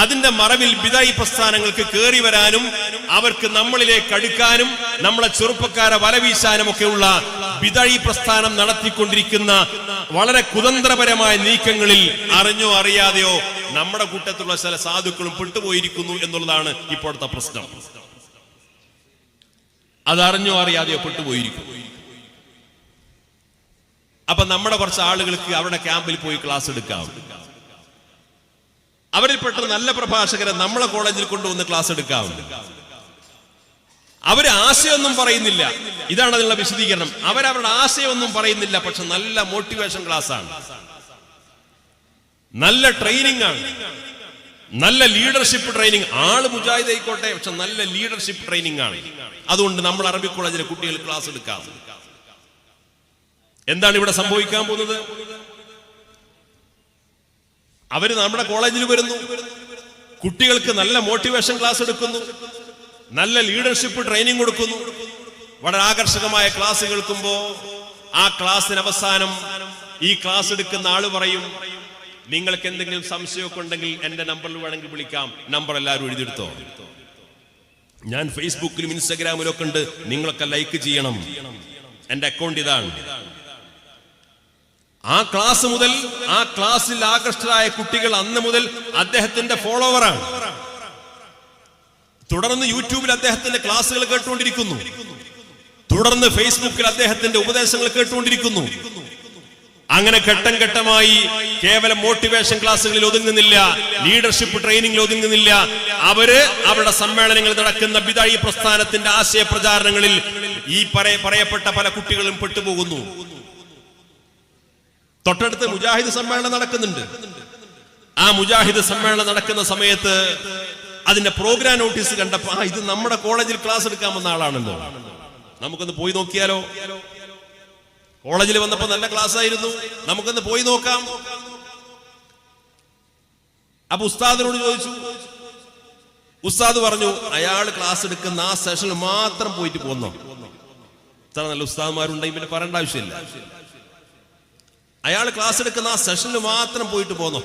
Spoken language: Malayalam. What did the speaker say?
അതിന്റെ മറവിൽ ബിദായി പ്രസ്ഥാനങ്ങൾക്ക് കയറി വരാനും അവർക്ക് നമ്മളിലേക്ക് അടുക്കാനും നമ്മളെ ചെറുപ്പക്കാരെ വലവീശാനും ഒക്കെയുള്ള ബിദായി പ്രസ്ഥാനം നടത്തിക്കൊണ്ടിരിക്കുന്ന വളരെ കുതന്ത്രപരമായ നീക്കങ്ങളിൽ അറിഞ്ഞോ അറിയാതെയോ നമ്മുടെ കൂട്ടത്തിലുള്ള ചില സാധുക്കളും പെട്ടുപോയിരിക്കുന്നു എന്നുള്ളതാണ് ഇപ്പോഴത്തെ പ്രശ്നം. അതറിഞ്ഞോ അറിയാതെയോ പെട്ടുപോയിരിക്കും അപ്പൊ നമ്മുടെ കുറച്ച് ആളുകൾക്ക് അവരുടെ ക്യാമ്പിൽ പോയി ക്ലാസ് എടുക്കാം. അവരിൽപ്പെട്ട നല്ല പ്രഭാഷകരെ നമ്മളെ കോളേജിൽ കൊണ്ടുവന്ന് ക്ലാസ് എടുക്കാവുന്നു അവർ ആശയമൊന്നും പറയുന്നില്ല. ഇതാണ് അതിനുള്ള വിശദീകരണം. അവരവരുടെ ആശയമൊന്നും പറയുന്നില്ല പക്ഷെ നല്ല മോട്ടിവേഷൻ ക്ലാസ് ആണ്. നല്ല ട്രെയിനിങ് ആണ്. നല്ല ലീഡർഷിപ്പ് ട്രെയിനിങ് ആൾ മുജാഹിദ് ആയിക്കോട്ടെ പക്ഷെ നല്ല ലീഡർഷിപ്പ് ട്രെയിനിങ് ആണ്. അതുകൊണ്ട് നമ്മൾ അറബി കോളേജിലെ കുട്ടികൾ ക്ലാസ് എടുക്കാം എന്താണ് ഇവിടെ സംഭവിക്കാൻ പോകുന്നത്? അവർ നമ്മുടെ കോളേജിൽ വരുന്നു. കുട്ടികൾക്ക് നല്ല മോട്ടിവേഷൻ ക്ലാസ് എടുക്കുന്നു. നല്ല ലീഡർഷിപ്പ് ട്രെയിനിങ് കൊടുക്കുന്നു. വളരെ ആകർഷകമായ ക്ലാസ് കേൾക്കുമ്പോ ആ ക്ലാസ്സിന് അവസാനം ഈ ക്ലാസ് എടുക്കുന്ന ആൾ പറയും നിങ്ങൾക്ക് എന്തെങ്കിലും സംശയമൊക്കെ ഉണ്ടെങ്കിൽ എന്റെ നമ്പറിൽ വേണമെങ്കിൽ വിളിക്കാം. നമ്പർ എല്ലാവരും എഴുതിയെടുത്തോ? ഞാൻ ഫേസ്ബുക്കിലും ഇൻസ്റ്റാഗ്രാമിലും ഒക്കെ ഉണ്ട്. നിങ്ങളൊക്കെ ലൈക്ക് ചെയ്യണം. എന്റെ അക്കൗണ്ട് ഇതാണ്. ആ ക്ലാസ് മുതൽ ആ ക്ലാസ്സിൽ ആകൃഷ്ടരായ കുട്ടികൾ അന്ന് മുതൽ അദ്ദേഹത്തിന്റെ ഫോളോവറാണ്. തുടർന്ന് യൂട്യൂബിൽ അദ്ദേഹത്തിന്റെ ക്ലാസ്സുകൾ കേട്ടുകൊണ്ടിരിക്കുന്നു. തുടർന്ന് ഫേസ്ബുക്കിൽ അദ്ദേഹത്തിന്റെ ഉപദേശങ്ങൾ കേട്ടുകൊണ്ടിരിക്കുന്നു. അങ്ങനെ ഘട്ടം ഘട്ടമായി കേവലം മോട്ടിവേഷൻ ക്ലാസ്സുകളിൽ ഒതുങ്ങുന്നില്ല ലീഡർഷിപ്പ് ട്രെയിനിങ്ങിൽ ഒതുങ്ങുന്നില്ല. അവർ അവരുടെ സമ്മേളനങ്ങൾ നടക്കുന്ന പിതാഴി പ്രസ്ഥാനത്തിന്റെ ആശയ പ്രചാരണങ്ങളിൽ ഈ പറയപ്പെട്ട പല കുട്ടികളും പെട്ടുപോകുന്നു. തൊട്ടടുത്ത് മുജാഹിദ് സമ്മേളനം നടക്കുന്നുണ്ട്. ആ മുജാഹിദ് സമ്മേളനം നടക്കുന്ന സമയത്ത് അതിന്റെ പ്രോഗ്രാം നോട്ടീസ് കണ്ടപ്പോ ആ ഇത് നമ്മുടെ കോളേജിൽ ക്ലാസ് എടുക്കാൻ വന്ന ആളാണല്ലോ. നമുക്കൊന്ന് പോയി നോക്കിയാലോ? കോളേജിൽ വന്നപ്പോ നല്ല ക്ലാസ് ആയിരുന്നു. നമുക്കൊന്ന് പോയി നോക്കാം. അപ്പൊ ഉസ്താദിനോട് ചോദിച്ചു. ഉസ്താദ് പറഞ്ഞു അയാൾ ക്ലാസ് എടുക്കുന്ന ആ സെഷനിൽ മാത്രം പോയിട്ട് പോന്നോ? ഇത്ര നല്ല ഉസ്താദ്മാരുണ്ടെങ്കിൽ പിന്നെ പറയേണ്ട ആവശ്യമില്ല. അയാൾ ക്ലാസ് എടുക്കുന്ന ആ സെഷനിൽ മാത്രം പോയിട്ട് പോന്നോ?